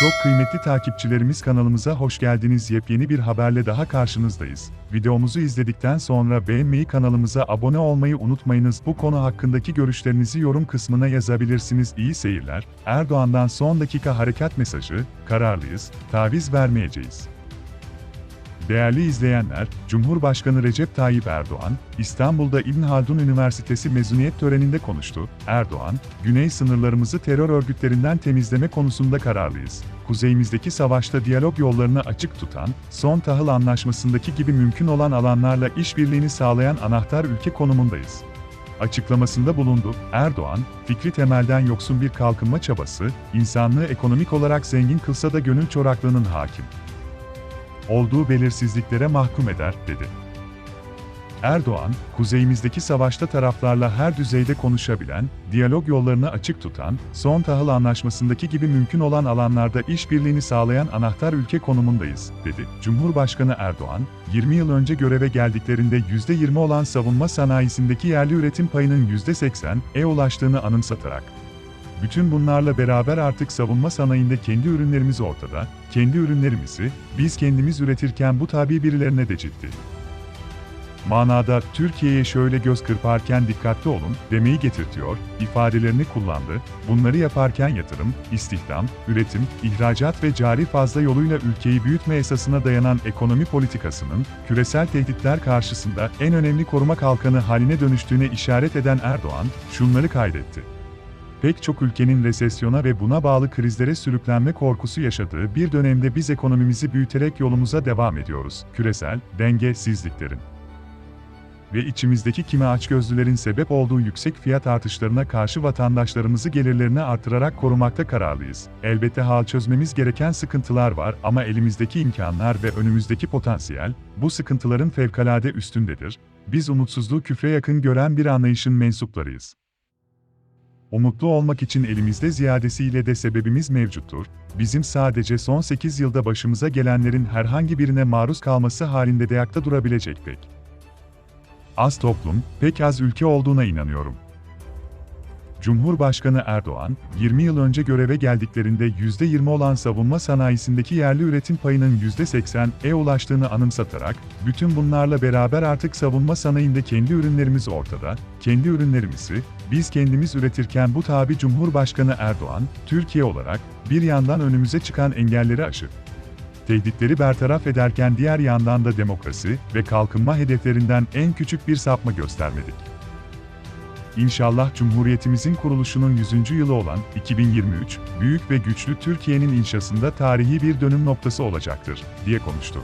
Çok kıymetli takipçilerimiz kanalımıza hoş geldiniz. Yepyeni bir haberle daha karşınızdayız. Videomuzu izledikten sonra beğenmeyi kanalımıza abone olmayı unutmayınız. Bu konu hakkındaki görüşlerinizi yorum kısmına yazabilirsiniz. İyi seyirler. Erdoğan'dan son dakika harekat mesajı, kararlıyız, taviz vermeyeceğiz. Değerli izleyenler, Cumhurbaşkanı Recep Tayyip Erdoğan, İstanbul'da İbn Haldun Üniversitesi mezuniyet töreninde konuştu. Erdoğan, güney sınırlarımızı terör örgütlerinden temizleme konusunda kararlıyız. Kuzeyimizdeki savaşta diyalog yollarını açık tutan, son tahıl anlaşmasındaki gibi mümkün olan alanlarla işbirliğini sağlayan anahtar ülke konumundayız açıklamasında bulundu. Erdoğan, fikri temelden yoksun bir kalkınma çabası, insanlığı ekonomik olarak zengin kılsa da gönül çoraklığının hakim olduğu belirsizliklere mahkum eder, dedi. Erdoğan, kuzeyimizdeki savaşta taraflarla her düzeyde konuşabilen, diyalog yollarını açık tutan, son tahıl anlaşmasındaki gibi mümkün olan alanlarda işbirliğini sağlayan anahtar ülke konumundayız, dedi. Cumhurbaşkanı Erdoğan, 20 yıl önce göreve geldiklerinde %20 olan savunma sanayisindeki yerli üretim payının %80'e ulaştığını anımsatarak, bütün bunlarla beraber artık savunma sanayinde kendi ürünlerimiz ortada, kendi ürünlerimizi, biz kendimiz üretirken bu tabi birilerine de ciddi. Manada, Türkiye'ye şöyle göz kırparken dikkatli olun, demeyi getirtiyor, ifadelerini kullandı, bunları yaparken yatırım, istihdam, üretim, ihracat ve cari fazla yoluyla ülkeyi büyütme esasına dayanan ekonomi politikasının, küresel tehditler karşısında en önemli koruma kalkanı haline dönüştüğüne işaret eden Erdoğan, şunları kaydetti pek çok ülkenin resesyona ve buna bağlı krizlere sürüklenme korkusu yaşadığı bir dönemde biz ekonomimizi büyüterek yolumuza devam ediyoruz. Küresel dengesizliklerin ve içimizdeki kimi açgözlülerin sebep olduğu yüksek fiyat artışlarına karşı vatandaşlarımızı gelirlerini artırarak korumakta kararlıyız. Elbette hal çözmemiz gereken sıkıntılar var ama elimizdeki imkanlar ve önümüzdeki potansiyel, bu sıkıntıların fevkalade üstündedir. Biz umutsuzluğu küfre yakın gören bir anlayışın mensuplarıyız. Umutlu olmak için elimizde ziyadesiyle de sebebimiz mevcuttur. Bizim sadece son 8 yılda başımıza gelenlerin herhangi birine maruz kalması halinde de ayakta durabilecek pek. Az toplum, pek az ülke olduğuna inanıyorum. Cumhurbaşkanı Erdoğan, 20 yıl önce göreve geldiklerinde %20 olan savunma sanayisindeki yerli üretim payının %80'e ulaştığını anımsatarak, bütün bunlarla beraber artık savunma sanayinde kendi ürünlerimiz ortada, kendi ürünlerimizi, biz kendimiz üretirken bu tabi Cumhurbaşkanı Erdoğan, Türkiye olarak, bir yandan önümüze çıkan engelleri aşıp, tehditleri bertaraf ederken diğer yandan da demokrasi ve kalkınma hedeflerinden en küçük bir sapma göstermedik. İnşallah Cumhuriyetimizin kuruluşunun 100. yılı olan 2023, büyük ve güçlü Türkiye'nin inşasında tarihi bir dönüm noktası olacaktır, diye konuştu.